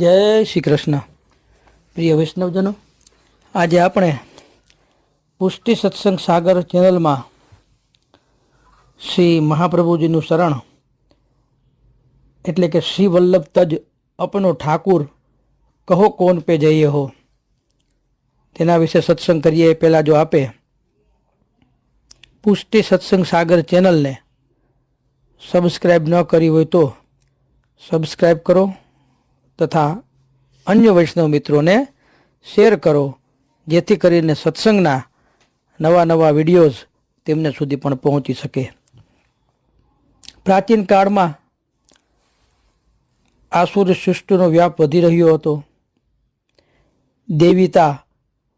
જય શ્રી કૃષ્ણ. પ્રિય વૈષ્ણવજનો, આજે આપણે પુષ્ટિ સત્સંગ સાગર ચેનલમાં શ્રી મહાપ્રભુજીનું શરણ, એટલે કે શ્રી વલ્લભ તજ અપનો ઠાકુર, કહો કોણ પે જઈએ હો? તેના વિશે સત્સંગ કરીએ, એ પહેલાં જો આપે. પુષ્ટિ સત્સંગ સાગર ચેનલને સબસ્ક્રાઈબ ન કરી હોય તો સબસ્ક્રાઈબ કરો. તથા અન્ય વૈષ્ણવ મિત્રોને શેર કરો, જેથી કરીને સત્સંગના નવા નવા વિડીયોઝ તેમને સુધી પણ પહોંચી શકે. પ્રાચીન કાળમાં આસુર સૃષ્ટિનો વ્યાપ વધી રહ્યો હતો. દેવીતા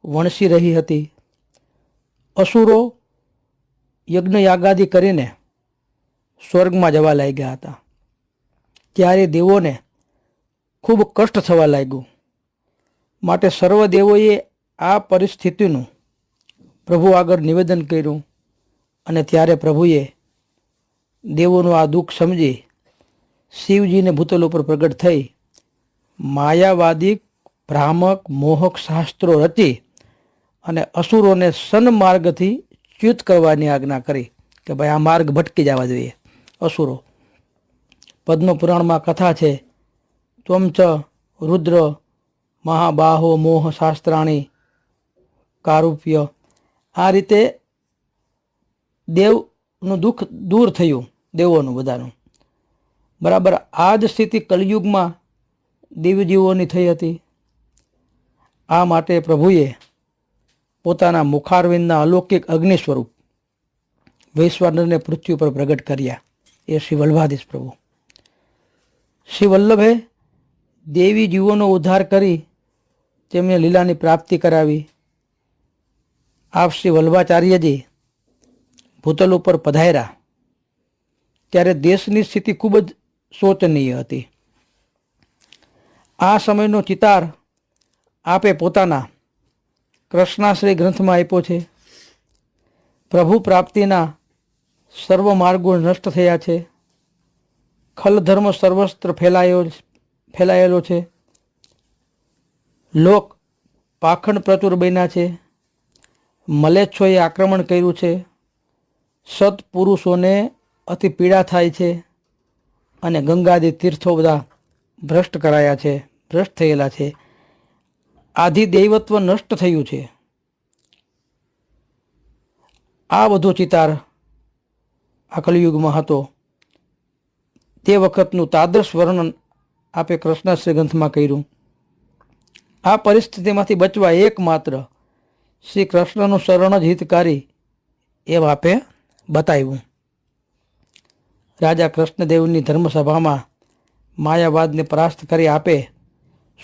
વણસી રહી હતી. અસુરો યજ્ઞયાગાદી કરીને સ્વર્ગમાં જવા લાગ્યા હતા. ત્યારે દેવોને ખૂબ કષ્ટ થવા લાગ્યું. માટે સર્વ દેવોએ આ પરિસ્થિતિનું પ્રભુ આગળ નિવેદન કર્યું અને ત્યારે પ્રભુએ દેવોનું આ દુઃખ સમજી શિવજીને ભૂતલ ઉપર પ્રગટ થઈ માયાવાદી, ભ્રામક, મોહક શાસ્ત્રો રચી અને અસુરોને સન્માર્ગથી ચ્યુત કરવાની આજ્ઞા કરી કે ભાઈ આ માર્ગ ભટકી જવા જોઈએ. અસુરો પદ્મ પુરાણમાં કથા છે ત્વમ રુદ્ર મહાબાહો મોહ શાસ્ત્રાણી કારુપ્ય આ રીતે દેવનું દુઃખ દૂર થયું, દેવોનું બધાનું. બરાબર, આ જ સ્થિતિ કલયુગમાં દેવજીવોની થઈ હતી. આ માટે પ્રભુએ પોતાના મુખારવિંદના અલૌકિક અગ્નિ સ્વરૂપ વૈશ્વાનરને પૃથ્વી પર પ્રગટ કર્યા. એ શ્રી વલ્ભાધીશ પ્રભુ. શ્રી વલ્લભે દેવી જીવોનો ઉદ્ધાર કરી તેમને લીલાની પ્રાપ્તિ કરાવી. આપ શ્રી વલ્ભાચાર્યજી ભૂતલ ઉપર પધાર્યા. ત્યારે દેશની સ્થિતિ ખૂબ જ શોચનીય હતી. આ સમયનો ચિતાર આપે પોતાના કૃષ્ણાશ્રી ગ્રંથમાં આપ્યો છે. પ્રભુ પ્રાપ્તિના સર્વ માર્ગો નષ્ટ થયા છે. ખલધર્મ સર્વસ્ત્ર ફેલાયો ફેલાયેલો છે. લોક પાખંડ પ્રચુર બન્યા છે. મલેચ્છોએ આક્રમણ કર્યું છે. સત્પુરુષોને અતિ પીડા થાય છે અને ગંગાદી તીર્થો બધા ભ્રષ્ટ કરાયા છે, ભ્રષ્ટ થયેલા છે. આધિ દૈવત્વ નષ્ટ થયું છે. આ બધો ચિતાર આ કલયુગમાં હતો. તે વખતનું તાદર્શ વર્ણન આપે કૃષ્ણાશ્રય ગ્રંથમાં કર્યું. આ પરિસ્થિતિમાંથી બચવા એકમાત્ર શ્રી કૃષ્ણનું શરણ જ હિતકારી એ આપે બતાવ્યું. રાજા કૃષ્ણદેવની ધર્મસભામાં માયાવાદને પરાસ્ત કરી આપે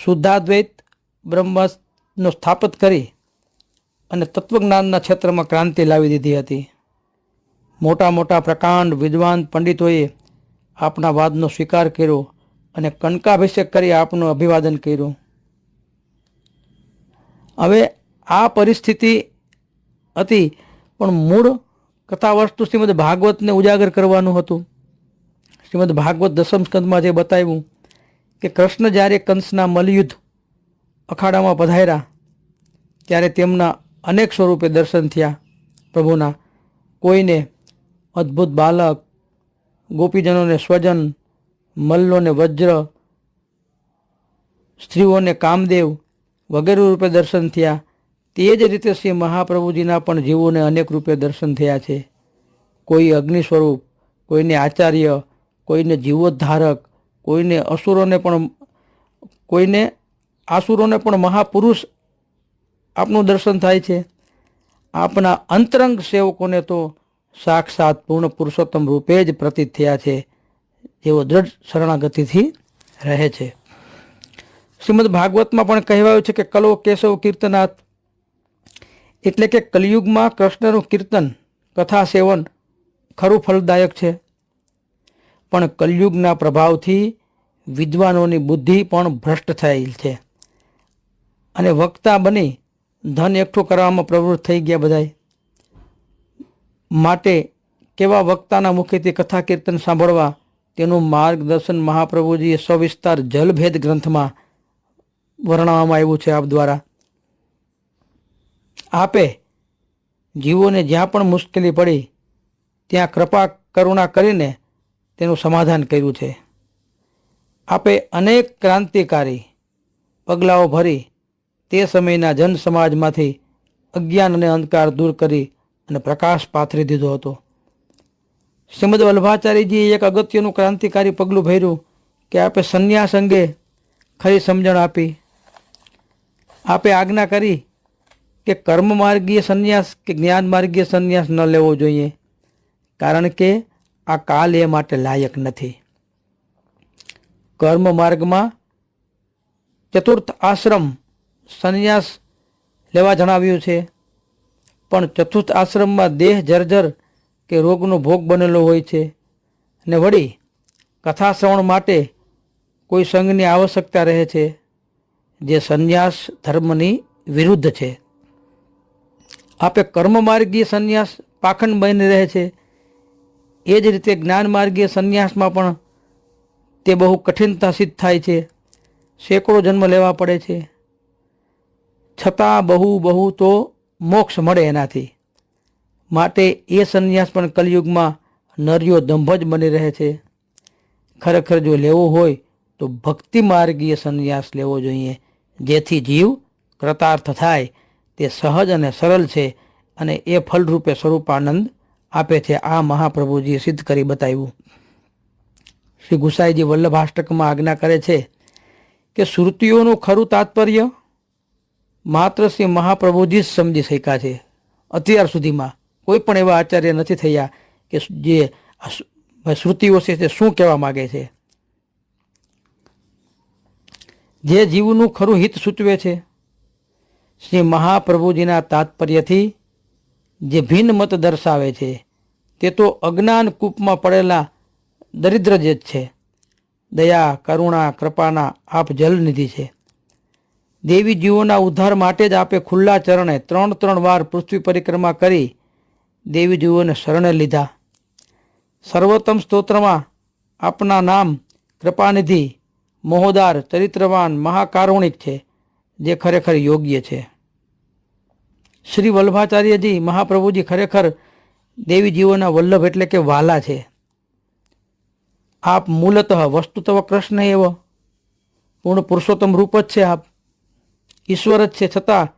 શુદ્ધાદ્વૈત બ્રહ્મનો સ્થાપિત કરી અને તત્વજ્ઞાનના ક્ષેત્રમાં ક્રાંતિ લાવી દીધી હતી. મોટા મોટા પ્રકાંડ વિદ્વાન પંડિતોએ આપના વાદનો સ્વીકાર કર્યો. અને કનકાભિષેક કરી આપનું અભિવાદન કર્યું. હવે આ પરિસ્થિતિ હતી, પણ મૂળ કથા વસ્તુ શ્રીમદ ભાગવતને ઉજાગર કરવાનું હતું. શ્રીમદ ભાગવત દસમ સ્કંદમાં જે બતાવ્યું કે કૃષ્ણ જ્યારે કંસના મલયુદ્ધ અખાડામાં પધાર્યા, ત્યારે તેમના અનેક સ્વરૂપે દર્શન થયા પ્રભુના. કોઈને અદ્ભુત બાલક, ગોપીજનોને સ્વજન મલ્લોને વજ્ર, સ્ત્રીઓને કામદેવ વગેરે રૂપે દર્શન થયા. તે જ રીતે શ્રી મહાપ્રભુજીના પણ જીવોને અનેક રૂપે દર્શન થયા છે. કોઈ અગ્નિ સ્વરૂપ, કોઈને આચાર્ય, કોઈને જીવોદ્ધારક, કોઈને અસુરોને પણ, કોઈને આસુરોને પણ મહાપુરુષ આપનું દર્શન થાય છે. આપના અંતરંગ સેવકોને તો સાક્ષાત પૂર્ણ પુરુષોત્તમ રૂપે જ પ્રતીત થયા છે. જેઓ દ્રઢ શરણાગતિથી રહે છે. શ્રીમદ ભાગવતમાં પણ કહેવાયું છે કે કલો, કેશવ, કીર્તનાથ એટલે કે કલિયુગમાં કૃષ્ણનું કીર્તન, કથા સેવન ખરું ફલદાયક છે. પણ કલયુગના પ્રભાવથી વિદ્વાનોની બુદ્ધિ પણ ભ્રષ્ટ થયેલ છે. અને વક્તા બની ધન એકઠું કરવામાં પ્રવૃત્ત થઈ ગયા બધાય. માટે કેવા વક્તાના મુખેથી કથા કીર્તન સાંભળવા તેનું માર્ગદર્શન મહાપ્રભુજીએ સવિસ્તાર જલભેદ ગ્રંથમાં વર્ણવવામાં આવ્યું છે આપ દ્વારા. આપે જીવોને જ્યાં પણ મુશ્કેલી પડી, ત્યાં કૃપા, કરુણા કરીને તેનું સમાધાન કર્યું છે. આપે અનેક ક્રાંતિકારી પગલાઓ ભરી, તે સમયના જન સમાજમાંથી અજ્ઞાન અને અંધકાર દૂર કરી અને પ્રકાશ પાથરી દીધો હતો. શ્રીમદ વલ્ભાચાર્યજીએ એક અગત્યનું ક્રાંતિકારી પગલું ભર્યું કે આપે સંન્યાસ અંગે ખરી સમજણ આપી. આપે આજ્ઞા કરી કે કર્મ માર્ગીય સંન્યાસ કે જ્ઞાન માર્ગીય સંન્યાસ ન લેવો જોઈએ, કારણ કે આ કાલ એ માટે લાયક નથી. કર્મ માર્ગમાં ચતુર્થ આશ્રમ સંન્યાસ લેવા જણાવ્યું છે, પણ ચતુર્થ આશ્રમમાં દેહ જર્જર કે રોગનો ભોગ બનેલો હોય છે. અને વળી કથા શ્રવણ માટે કોઈ સંઘની આવશ્યકતા રહે છે, જે સંન્યાસ ધર્મની વિરુદ્ધ છે. આપે કર્મ માર્ગીય સંન્યાસ પાખંડ બની રહે છે. એ જ રીતે જ્ઞાન માર્ગીય સંન્યાસમાં પણ તે બહુ કઠિનતા સિદ્ધ થાય છે. સેંકડો જન્મ લેવા પડે છે. છતાં બહુ બહુ તો મોક્ષ મળે એનાથી. માટે એ સંન્યાસ પણ કલયુગમાં નર્યો દંભ જ બની રહે છે. ખરેખર જો લેવો હોય તો ભક્તિ માર્ગીય સંન્યાસ લેવો જોઈએ, જેથી જીવ કૃતાર્થ થાય. તે સહજ અને સરળ છે અને એ ફલરૂપે સ્વરૂપાનંદ આપે છે, આ મહાપ્રભુજીએ સિદ્ધ કરી બતાવ્યું. શ્રી ગુસાઈજી વલ્લભાષ્ટકમાં આજ્ઞા કરે છે કે શ્રુતિઓનું ખરું તાત્પર્ય માત્ર શ્રી મહાપ્રભુજી જ સમજી શક્યા છે અત્યાર સુધીમાં. કોઈ પણ એવા આચાર્ય નથી થયા કે જે શ્રુતિઓ છે તે શું કહેવા માગે છે? જે જીવનું ખરું હિત સૂચવે છે, શ્રી મહાપ્રભુજીના તાત્પર્યથી જે ભિન્ન મત દર્શાવે છે, તે તો અજ્ઞાન કૂપમાં પડેલા દરિદ્ર જ છે. દયા, કરુણા, કૃપાના આપ જલનિધિ છે. દેવી જીવોના ઉદ્ધાર માટે જ આપે ખુલ્લા ચરણે ત્રણ ત્રણ વાર પૃથ્વી પરિક્રમા કરી દેવી જીવોને શરણે લીધા. સર્વોત્તમ સ્તોત્રમાં આપના નામ કૃપાનિધિ મોહોદાર ચરિત્રવાન મહાકારુણિક છે, જે ખરેખર યોગ્ય છે. શ્રી વલ્લભાચાર્યજી મહાપ્રભુજી ખરેખર દેવીજીઓના વલ્લભ એટલે કે વાલા છે. આપ મૂલતઃ વસ્તુતવ કૃષ્ણ એવ. પૂર્ણ પુરુષોત્તમ રૂપ જ છે આપ. ઈશ્વર જ છે છતાં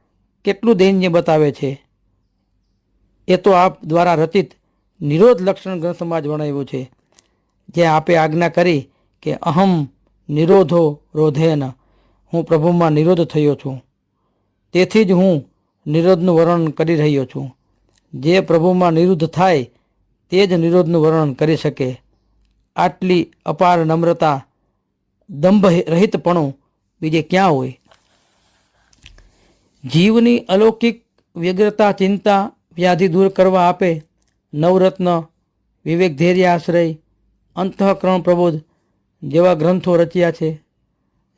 કેટલું દૈન્ય બતાવે છે. એ તો આપ દ્વારા રચિત નિરોધ લક્ષણ ગ્રંથમાં જ વર્ણવ્યું છે, જે આપે આજ્ઞા કરી કે અહમ નિરોધો રોધેન, હું પ્રભુમાં નિરોધ થયો છું. તેથી જ હું નિરોધનું વર્ણન કરી રહ્યો છું. જે પ્રભુમાં નિરુદ્ધ થાય, તે જ નિરોધનું વર્ણન કરી શકે. આટલી અપાર નમ્રતા દંભ રહિતપણું બીજે ક્યાં હોય? જીવની અલૌકિક વ્યગ્રતા, ચિંતા વ્યાધિ દૂર કરવા આપે નવરત્ન, વિવેક ધૈર્ય આશ્રય, અંતઃકરણ પ્રબોધ જેવા ગ્રંથો રચ્યા છે,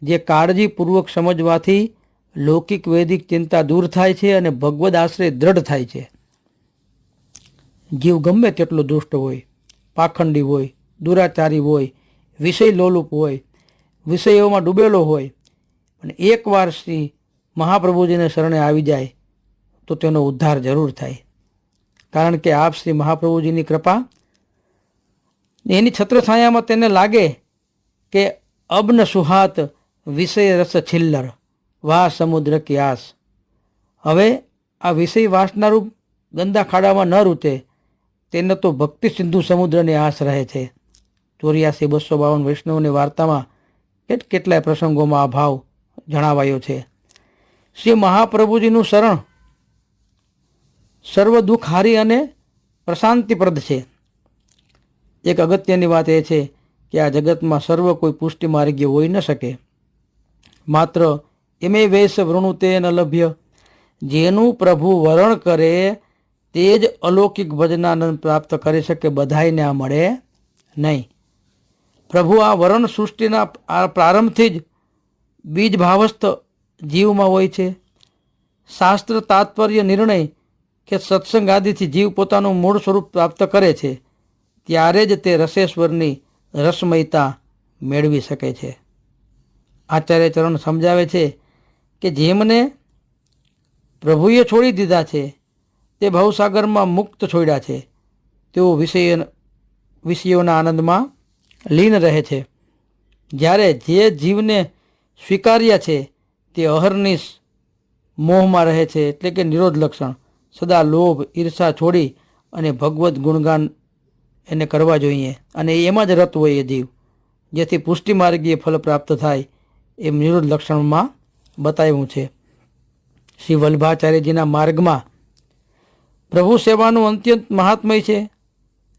જે કાળજીપૂર્વક સમજવાથી લૌકિક વૈદિક ચિંતા દૂર થાય છે અને ભગવદ આશ્રય દ્રઢ થાય છે. જીવ ગમે તેટલો દુષ્ટ હોય, પાખંડી હોય, દુરાચારી હોય, વિષય લોલુપ હોય, વિષયોમાં ડૂબેલો હોય, અને એકવાર શ્રી મહાપ્રભુજીને શરણે આવી જાય, તો તેનો ઉદ્ધાર જરૂર થાય. કારણ કે આપ શ્રી મહાપ્રભુજીની કૃપા. એની છત્રછાયામાં તેને લાગે કે અબ્ન સુહાત વિષય રસ છિલ્લર, વાહ સમુદ્ર ક્યાસ હવે આ વિષય વાસનારૂપ ગંદા ખાડામાં ન રૂતે, તેને તો ભક્તિ સિંધુ સમુદ્રની આસ રહે છે. ચોર્યાસી બસો બાવન વૈષ્ણવની વાર્તામાં કેટ કેટલાય પ્રસંગોમાં આ ભાવ જણાવાયો છે. શ્રી મહાપ્રભુજીનું શરણ સર્વ દુઃખ હારી અને પ્રશાંતિપ્રદ છે. એક અગત્યની વાત એ છે કે આ જગતમાં સર્વ કોઈ પુષ્ટિ માર્ગીય હોઈ ન શકે. માત્ર એમે વેશ વૃણુતે ન લભ્ય. જેનું પ્રભુ વરણ કરે તે જ અલૌકિક ભજનાનંદ પ્રાપ્ત કરી શકે, બધાયને આ મળે નહીં. પ્રભુ આ વરણ સૃષ્ટિના આ પ્રારંભથી જ બીજ જીવમાં હોય છે. શાસ્ત્ર તાત્પર્ય નિર્ણય કે સત્સંગ આદિથી જીવ પોતાનું મૂળ સ્વરૂપ પ્રાપ્ત કરે છે, ત્યારે જ તે રસેશ્વરની રસમયતા મેળવી શકે છે. આચાર્ય ચરણ સમજાવે છે કે જેમને પ્રભુએ છોડી દીધા છે, તે ભવસાગરમાં મુક્ત છોડ્યા છે. તેઓ વિષય વિષયોના આનંદમાં લીન રહે છે. જ્યારે જે જીવને સ્વીકાર્યા છે, તે અહર્નિશ મોહમાં રહે છે, એટલે કે નિરોધ લક્ષણ. સદા લોભ, ઈર્ષા છોડી અને ભગવદ્ ગુણગાન એને કરવા જોઈએ. અને એમાં જ રત હોય એ જીવ. જેથી પુષ્ટિ માર્ગીય ફલ પ્રાપ્ત થાય એમ નિરોધ લક્ષણમાં બતાવ્યું છે. શ્રી વલ્ભાચાર્યજીના માર્ગમાં પ્રભુ સેવાનું અત્યંત મહાત્મય છે.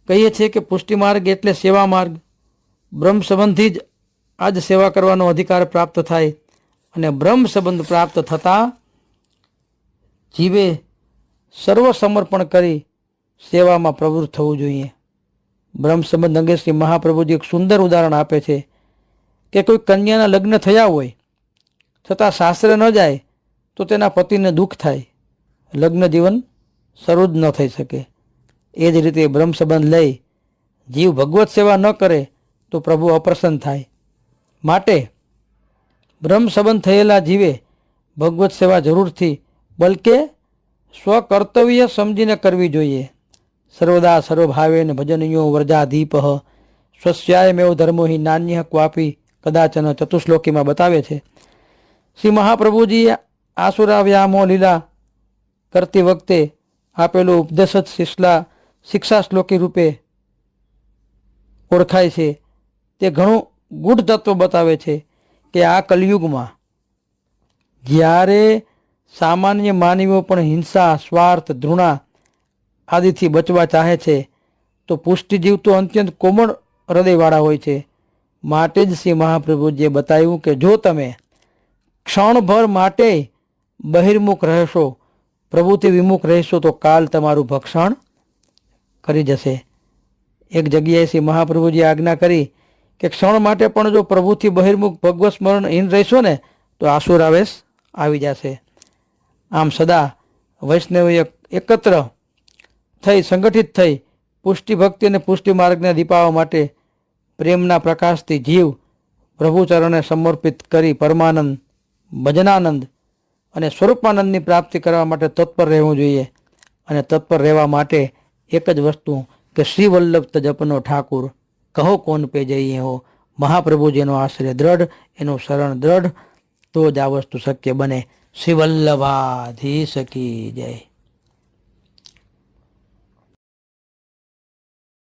કહીએ છીએ કે પુષ્ટિ માર્ગ એટલે સેવા માર્ગ. બ્રહ્મ સંબંધી જ આજ સેવા કરવાનો અધિકાર પ્રાપ્ત થાય. અને બ્રહ્મ સંબંધ પ્રાપ્ત થતાં જીવે સર્વ સમર્પણ કરી સેવામાં પ્રવૃત્ત થવું જોઈએ. બ્રહ્મ સંબંધ અંગે શ્રી મહાપ્રભુજી એક સુંદર ઉદાહરણ આપે છે કે કોઈ કન્યાના લગ્ન થયા હોય, છતાં સાસરે ન જાય, તો તેના પતિને દુઃખ થાય. લગ્ન જીવન શરૂ જ ન થઈ શકે. એ જ રીતે બ્રહ્મ સંબંધ લઈ જીવ ભગવત સેવા ન કરે, તો પ્રભુ અપ્રસન્ન થાય. માટે બ્રહ્મ સંબંધ થયેલા જીવે ભગવત સેવા જરૂરથી, બલકે સ્વકર્તવ્ય સમજીને કરવી જોઈએ. સર્વદા સર્વભાવેન ભજનીયો વ્રજાધીપ. સ્વસ્યાયમેવ ધર્મો હિ નાન્ય ક્વાપી કદાચન ચતુશ્લોકીમાં બતાવે છે. શ્રી મહાપ્રભુજીએ આસુરાવ્યામો લીલા કરતી વખતે આપેલું ઉપદેશ જ શિષ્લા શિક્ષા શ્લોકી રૂપે ઓળખાય છે. તે ઘણું ગૂઢ તત્વ બતાવે છે કે આ કલયુગમાં જ્યારે સામાન્ય માનવીઓ પણ હિંસા, સ્વાર્થ, ધૃણા આદિથી બચવા ચાહે છે, તો પુષ્ટિજીવ તો અત્યંત કોમળ હૃદયવાળા હોય છે. માટે જ શ્રી મહાપ્રભુજીએ બતાવ્યું કે જો તમે ક્ષણભર માટે બહિર્મુખ રહેશો, પ્રભુથી વિમુખ રહેશો, તો કાલ તમારું ભક્ષણ કરી જશે. એક જગ્યાએ શ્રી મહાપ્રભુજીએ આજ્ઞા કરી કે ક્ષણ માટે પણ જો પ્રભુથી બહિર્મુખ ભગવત સ્મરણહીન રહેશો ને, તો આસુરાવેશ આવી જશે. આમ સદા વૈષ્ણવ એકત્ર થઈ, સંગઠિત થઈ પુષ્ટિ ભક્તિ અને પુષ્ટિ માર્ગને દીપાવવા માટે પ્રેમના પ્રકાશથી જીવ પ્રભુચરણે સમર્પિત કરી પરમાનંદ, ભજનાનંદ અને સ્વરૂપાનંદની પ્રાપ્તિ કરવા માટે તત્પર રહેવું જોઈએ અને તત્પર રહેવા માટે એક જ વસ્તુ કે શ્રી વલ્લભ તજપનો ઠાકુર, કહો કોણ પે જઈએ હો? મહાપ્રભુજીનો આશ્રય દ્રઢ, એનું શરણ દ્રઢ, તો જ આ વસ્તુ શક્ય બને. શ્રી વલ્લભાધીશ કી જય.